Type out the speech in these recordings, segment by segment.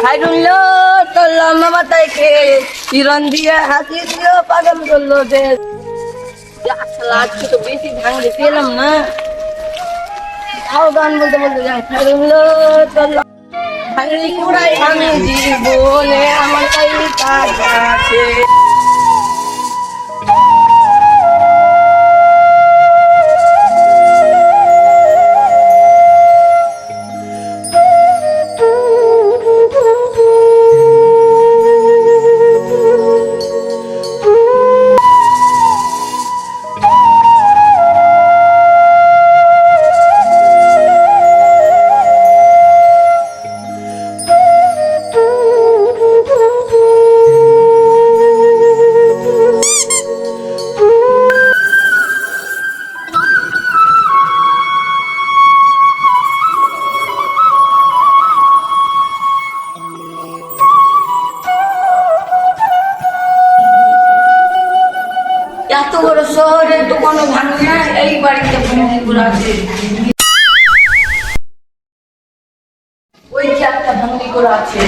খাইরুল্লো তোর লম্বা মাথায় খেয়ে চিরন দিয়ে হাসি দিয়ে পাগল করল যে আজকে তো বেশি ভাঙতে পেলাম না? তাও গান বলতে বলতে যাই তোর ভাঙলি কুড়াই আমি জীবনে আমার এত বড় শহরে তো কোনো ভাঙবে না, এই বাড়িতে ভাঙিপুর আছে। ওই চারটা একটা করে আছে।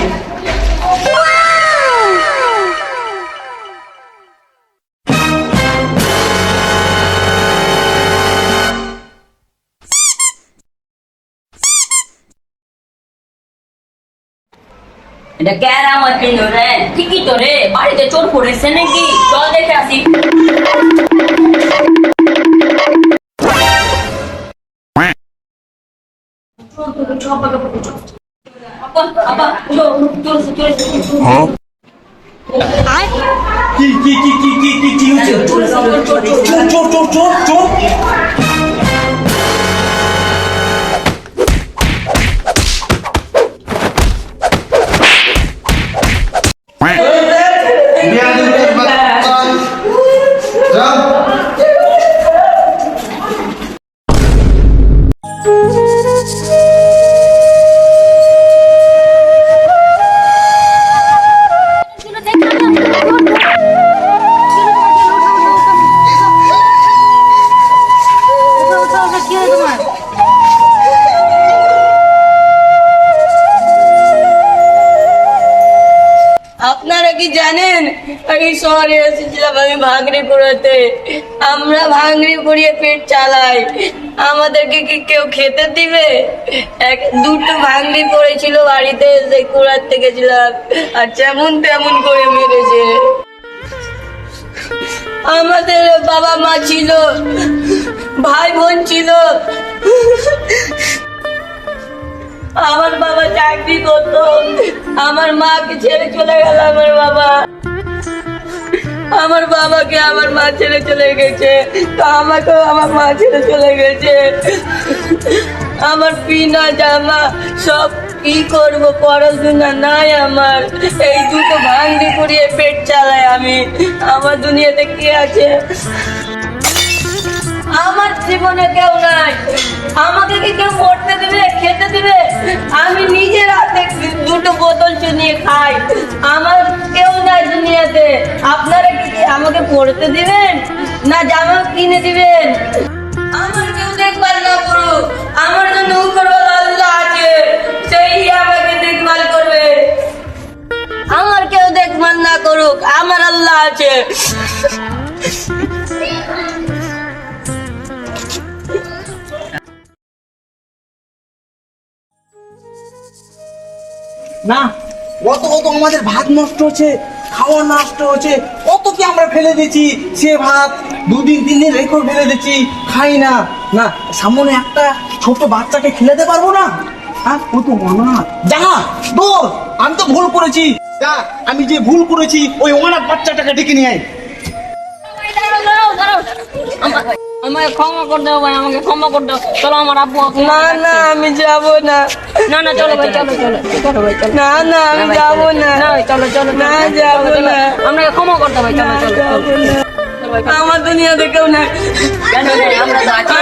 এটা ক্যারামত দিল রে। ঠিকই তো রে। বাড়িতে চোর পড়েছে নাকি? চল দেখে আসি। কি কি কি কি কি কি হচ্ছে। চোর চোর চোর চোর চোর Ooh. জানেন এই শহরে এসেছিলাম আমি ভাঙড়ি পুরাতে আমরা ভাঙড়ি পুড়িয়ে পেট চালাই। আমাদেরকে কি কেউ খেতে দিবে? এক দুটো ভাঙড়ি পড়েছিল বাড়িতে এসে কুড়াতে গেছিলাম আর যেমন তেমন করে মেরেছে। আমাদের বাবা মা ছিল, ভাই বোন ছিল। আমার বাবা চাকরি করতো, আমার মাকে ছেড়ে চলে গেল আমার বাবা। আমার বাবাকে আমার মা ছেড়ে চলে গেছে। তো আমাকেও আমার মা ছেড়ে চলে গেছে। আমার পিনা জামা সব কি করব পড়াশোনা নাই আমার। এই দুটো ভাঙড়ি পুড়িয়ে পেট চালাই আমি। আমার দুনিয়াতে কে আছে? আমার জীবনে কেউ নাই। আমাকে কি কেউ পড়তে দিবে, খেতে দিবে? আমি নিজের হাতে পড়তে দিবেন? না জামা কিনে দিবেন? আমার কেউ দেখভাল না করুক। আমার জন্য উপরওয়ালা আল্লাহ আছে। সেই আমাকে করবে। আমার কেউ না করুক। আমার আল্লাহ আছে। না অত কত আমাদের ভাত নষ্ট হচ্ছে। খাওয়া নষ্ট হচ্ছে, কত কি আমরা ফেলে দিচ্ছি সে ভাত দুদিন তিন দিন রেখে ফেলে দিচ্ছি খাই না। না, সামনে একটা ছোট বাচ্চাকে খেলাতে পারব না? হ্যাঁ ও তো অনাথ। যা আমি তো ভুল করেছি। যা, আমি যে ভুল করেছি, ওই অনাথ বাচ্চাটাকে ডেকে নিয়ে আয়। আমাকে ক্ষমা করে দাও ভাই আমাকে ক্ষমা করে দাও। চলো আমার আব্বু না না আমি যাব না। না না চলো ভাই চলো চলো চলো ভাই চলো। না না আমি না যাব না। না চলো চলো না যাব। না। আপনাকে ক্ষমা করতে ভাই চলো চলো না। আমার দুনিয়াতে কেউ?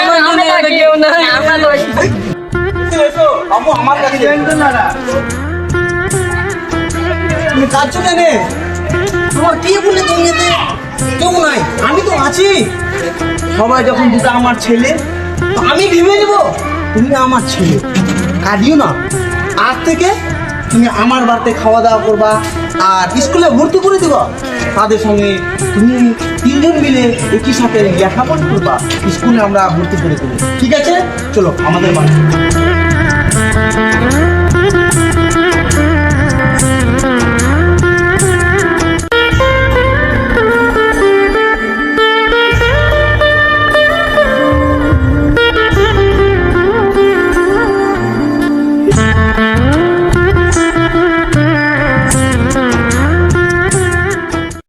আমরা দুনিয়াতে কেউ। আমরা কাছে তুমি তোমার কে বলে দুনিয়াতে কেউ নাই, আমি তো আছি। সবাই যখন দুটো আমার ছেলে আমি ভেবে নেব তুমি আমার ছেলে। কাঁদিও না। আজ থেকে তুমি আমার বাড়িতে খাওয়া দাওয়া করবা আর স্কুলে ভর্তি করে দেবা। তাদের সঙ্গে তুমি তিনজন মিলে একই সাথে লেখাপড়া করবা। স্কুলে আমরা ভর্তি করে দেবো। ঠিক আছে? চলো, আমাদের বাড়ি।